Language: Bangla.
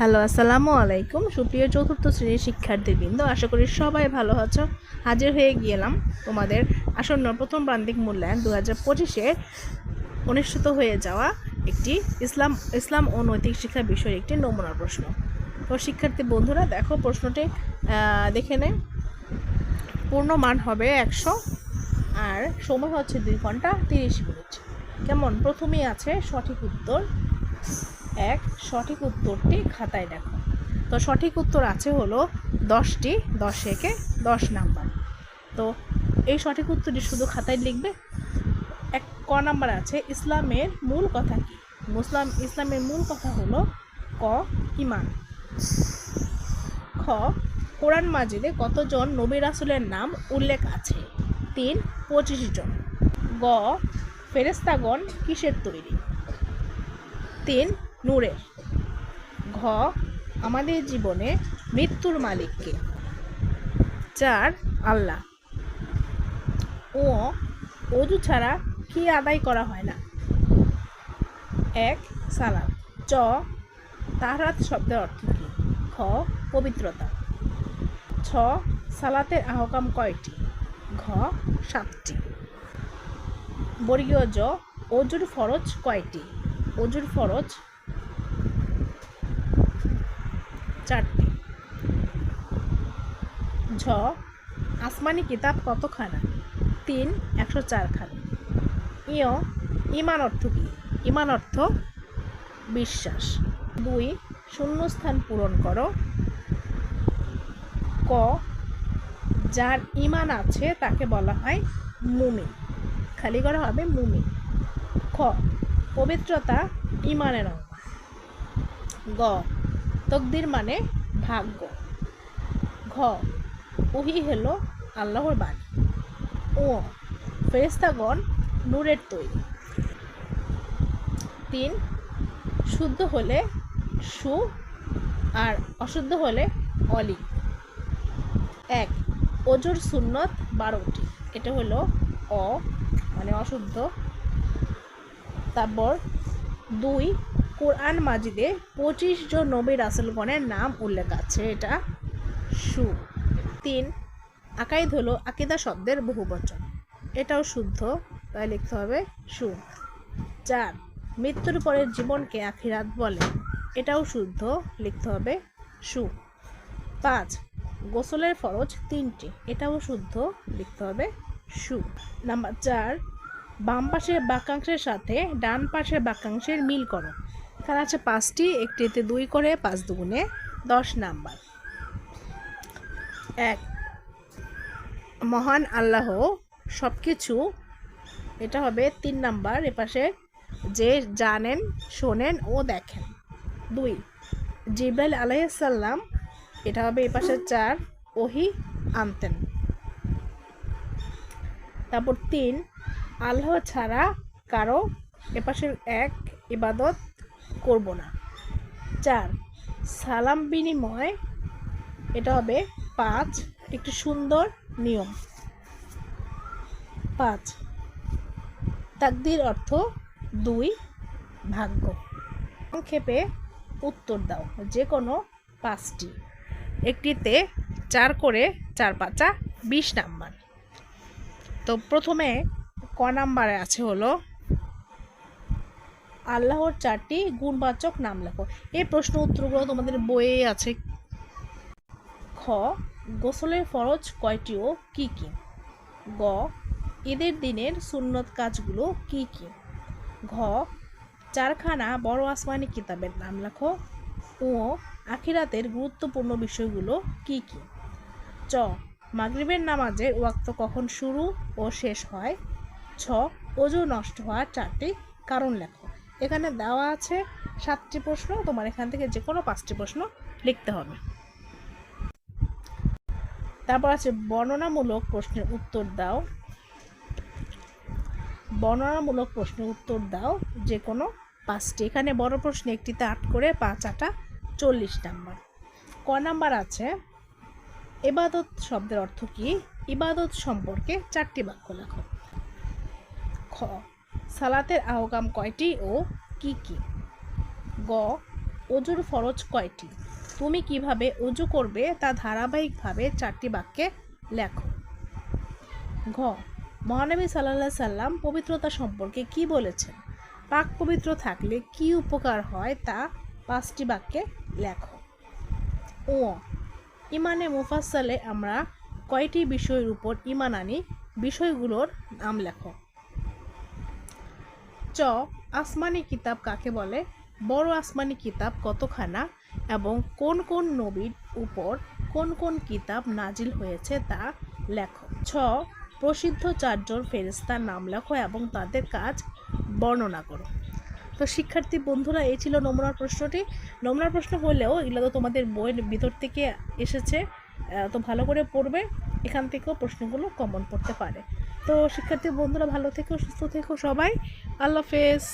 হ্যালো, আসসালামু আলাইকুম। সুপ্রিয় চতুর্থ শ্রেণির শিক্ষার্থীবৃন্দ, আশা করি সবাই ভালো আছো। হাজির হয়ে গেলাম তোমাদের আসন্ন প্রথম প্রান্তিক মূল্যায়ন দু হাজার পঁচিশে অনুষ্ঠিত হয়ে যাওয়া একটি ইসলাম ইসলাম ও নৈতিক শিক্ষা বিষয়ের একটি নমুনা প্রশ্ন। তো শিক্ষার্থী বন্ধুরা, দেখো প্রশ্নটি দেখে নে। পূর্ণ মান হবে একশো আর সময় হচ্ছে দুই ঘণ্টা তিরিশ মিনিট। কেমন? প্রথমেই আছে সঠিক উত্তর এক সঠিক উত্তরটি খাতায় দেখো। তো সঠিক উত্তর আছে হলো দশটি, দশ একে দশ নাম্বার। তো এই সঠিক উত্তরটি শুধু খাতায় লিখবে? এক, ক নাম্বার আছে, ইসলামের মূল কথা কি? মুসলাম, ইসলামের মূল কথা হলো ক, ইমান। খ, কোরআন মাজিদে কতজন নবী রাসুলের নাম উল্লেখ আছে? তিন, পঁচিশ জন। গ ফেরেস্তাগণ কিসের তৈরি? তিন নূরের। ঘ, আমাদের জীবনে মৃত্যুর মালিককে। চার, আল্লাহ। ও, অজু ছাড়া কি আদায় করা হয় না? এক সালাম চ, তাহারাত শব্দের অর্থ কী? খ পবিত্রতা। ছ, সালাতের আহকাম কয়টি? ঘ, সাতটি। বর্গীয় জ, অজুর ফরজ কয়টি? অজুর ফরজ চারটি। ঝ, আসমানি কিতাব কতখানা? তিন, একশো চারখানা। ইয় ইমান অর্থ কি? ইমান অর্থ বিশ্বাস। দুই, শূন্যস্থান পূরণ করো। ক, যার ইমান আছে তাকে বলা হয় মুমি খালি করা হবে মুমি খ, পবিত্রতা ইমানের অঙ্গ। গ তকদির মানে ভাগ্য। ঘ, ওহি হলো আল্লাহর বাণী। ও ফেরেস্তাগণ নূরের তৈরি। তিন, শুদ্ধ হলে সু আর অশুদ্ধ হলে অলি। এক অজুর সুন্নত বারোটি। এটা হলো অ মানে অশুদ্ধ। তারপর দুই কোরআন মাজিদে পঁচিশ জন নবী রাসুলগণের নাম উল্লেখ আছে। এটা সু। তিন, আকাইদ হলো আকিদা শব্দের বহুবচন এটাও শুদ্ধ, তাই লিখতে হবে সু। চার, মৃত্যুর পরের জীবনকে আখিরাত বলে। এটাও শুদ্ধ, লিখতে হবে সু। পাঁচ, গোসলের ফরজ তিনটি। এটাও শুদ্ধ, লিখতে হবে সু। নাম্বার চার বাম পাশের বাক্যাংশের সাথে ডান পাশের বাক্যাংশের মিল করো। এখানে আছে পাঁচটি, একটিতে দুই করে, পাঁচ দুগুণে দশ নাম্বার। এক, মহান আল্লাহ সব কিছু এটা হবে তিন নাম্বার, এপাশে যে জানেন, শোনেন ও দেখেন। দুই, জিব্রাইল আলাইসাল্লাম এটা হবে এপাশে চার, ওহি আনতেন। তারপর তিন, আল্লাহ ছাড়া কারও, এপাশের এক, ইবাদত করব না। চার, সালাম বিনিময়, এটা হবে পাঁচ, একটি সুন্দর নিয়ম। পাঁচ, তাকদির অর্থ দুই, ভাগ্য। সংক্ষেপে উত্তর দাও, যে কোনো পাঁচটি। একটিতে চার করে চার পাঁচা বিশ নাম্বার। তো প্রথমে ক নাম্বারে আছে হলো আল্লাহর চারটি গুণবাচক নাম লেখো। এই প্রশ্ন উত্তরগুলো তোমাদের বইয়ে আছে। খ, গোসলের ফরজ কয়টি ও কী কী? গ, ঈদের দিনের সুন্নত কাজগুলো কি কি? ঘ, চারখানা বড় আসমানি কিতাবের নাম লেখো। ও আখিরাতের গুরুত্বপূর্ণ বিষয়গুলো কি কি? চ, মাগরিবের নামাজের ওয়াক্ত কখন শুরু ও শেষ হয়? ছ অজু নষ্ট হওয়ার চারটি কারণ লেখো। এখানে দেওয়া আছে সাতটি প্রশ্ন, তোমার এখান থেকে যে কোনো পাঁচটি প্রশ্ন লিখতে হবে। তারপর আছে বর্ণনামূলক প্রশ্নের উত্তর দাও। বর্ণনামূলক প্রশ্নের উত্তর দাও যে কোনো পাঁচটি। এখানে বড় প্রশ্নে একটিতে আট করে পাঁচ, আটা চল্লিশ নাম্বার। ক নাম্বার আছে, ইবাদত শব্দের অর্থ কি? ইবাদত সম্পর্কে চারটি বাক্য লেখো। খ সালাতের আহকাম কয়টি ও কি কি? গ অজুর ফরজ কয়টি? তুমি কীভাবে অজু করবে তা ধারাবাহিকভাবে চারটি বাক্যে লেখো। ঘ, মহানবী সাল্লাহ সাল্লাম পবিত্রতা সম্পর্কে কি বলেছেন? পাক পবিত্র থাকলে কি উপকার হয় তা পাঁচটি বাক্যে লেখো। ও ইমানে মুফাসালে আমরা কয়টি বিষয়ের উপর ইমান আনি? বিষয়গুলোর নাম লেখো। আসমানি কিতাব কাকে বলে? বড় আসমানি কিতাব কতখানা এবং কোন কোন নবীর উপর কোন কোন কিতাব নাজিল হয়েছে তা লেখো। ছ, প্রসিদ্ধ চারজন ফেরেস্তার নাম লেখো এবং তাদের কাজ বর্ণনা করো। তো শিক্ষার্থী বন্ধুরা, এই ছিল নমুনার প্রশ্নটি। নমুনার প্রশ্ন হলেও এগুলো তো তোমাদের বইয়ের ভিতর থেকে এসেছে তো ভালো করে পড়বে। এখান থেকেও প্রশ্নগুলো কমন পড়তে পারে। তো শিক্ষার্থী বন্ধুরা ভালো থেকো সুস্থ থেকো সবাই। আল্লাহ হাফেজ।